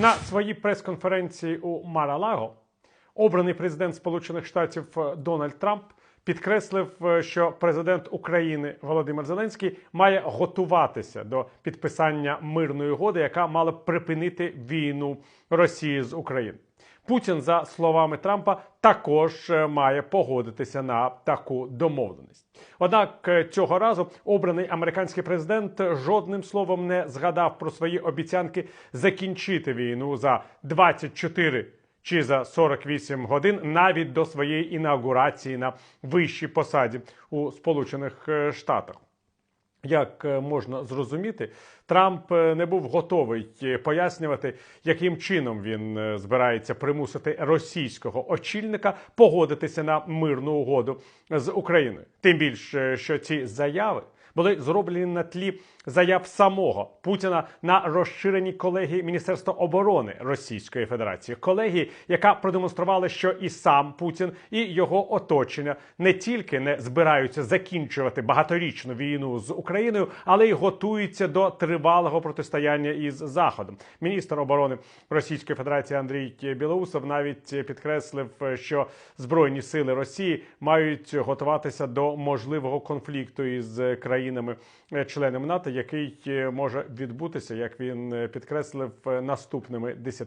На своїй прес-конференції у Маралаго обраний президент Сполучених Штатів е, Дональд Трамп підкреслив, е, що президент України Володимир Зеленський має готуватися до підписання мирної угоди, яка мала б припинити війну Росії з України. Путін, за словами Трампа, також е, має погодитися на таку домовленість. Однак е, цього разу обраний американський президент жодним словом не згадав про свої обіцянки закінчити війну за 24 чи за 48 годин навіть до своєї інаугурації на вищій посаді у Сполучених е, Штатах. Як е, можна зрозуміти, Трамп е, не був готовий е, пояснювати, яким чином він збирається примусити російського очільника погодитися на мирну угоду з Україною. Тим більше, що ці заяви були зроблені на тлі заяв самого Путіна на розширеній колегії Міністерства оборони Російської Федерації, колегії, яка продемонструвала, що і сам Путін, і його оточення не тільки не збираються закінчувати багаторічну війну з Україною, але й готуються до тривалого протистояння із Заходом. Міністр оборони Російської Федерації Андрій Білоусов навіть підкреслив, що збройні сили Росії мають готуватися до можливого конфлікту із країнами-членами НАТО, який е, може відбутися, як він е, підкреслив, е, наступними десяти.